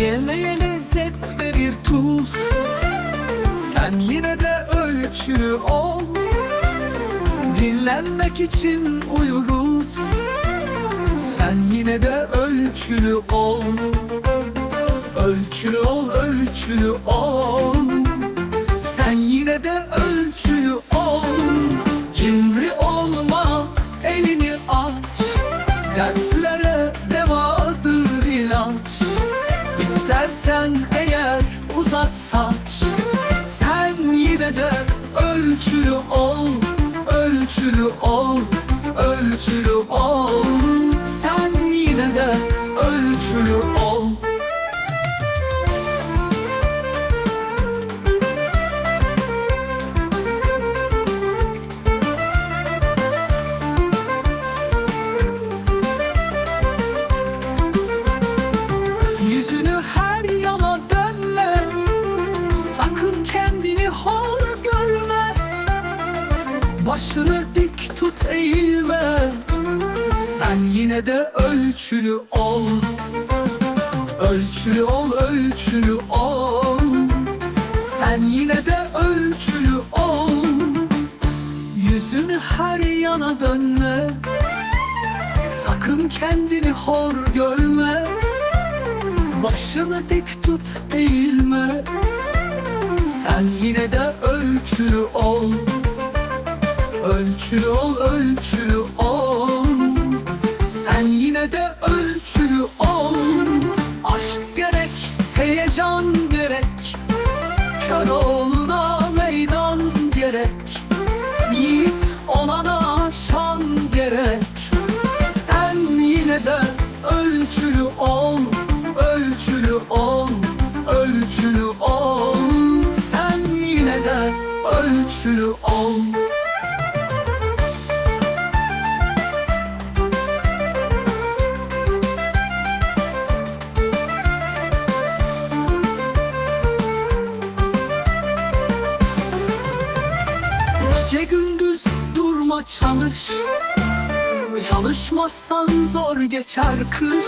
Yemeğe lezzet verir tuz. Sen yine de ölçülü ol. Dinlenmek için uyuruz. Sen yine de ölçülü ol. Ölçülü ol, ölçülü ol İstersen eğer uzat saç Sen yine de ölçülü ol Ölçülü ol Ölçülü ol Başını dik tut eğilme. Sen yine de ölçülü ol. Ölçülü ol, ölçülü ol. Sen yine de ölçülü ol. Yüzünü her yana dönme. Sakın kendini hor görme. Başını dik tut eğilme. Sen yine de ölçülü ol Ölçülü ol, ölçülü ol. Sen yine de ölçülü ol. Aşk gerek, heyecan gerek. Köroğluna meydan gerek. Yiğit olana şan gerek. Sen yine de ölçülü ol Ölçülü ol Ölçülü ol. Sen yine de ölçülü ol çalış. Çalışmazsan zor geçer kış.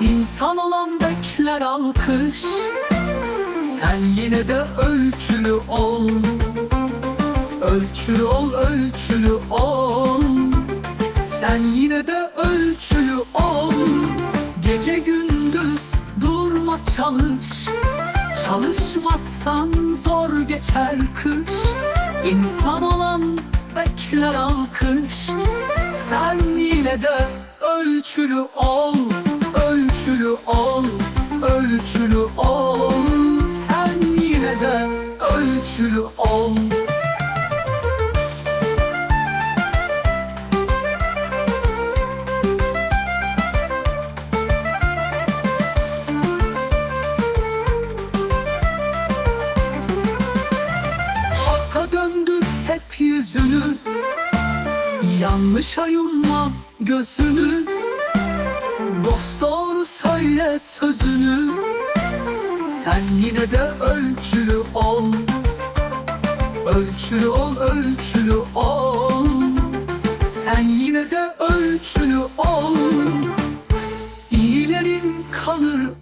İnsan olan bekler alkış. Sen yine de ölçülü ol. Ölçülü ol, ölçülü ol. Sen yine de ölçülü ol. Gece gündüz durma çalış. Çalışmazsan zor geçer kış. İnsan olan bekler alkış Sen yine de ölçülü ol Ölçülü ol Ölçülü ol. Sen yine de ölçülü ol Yanlışa yumma gözünü. Dost doğru söyle sözünü. Sen yine de ölçülü ol. Ölçülü ol, ölçülü ol. Sen yine de ölçülü ol. İyilerin kalır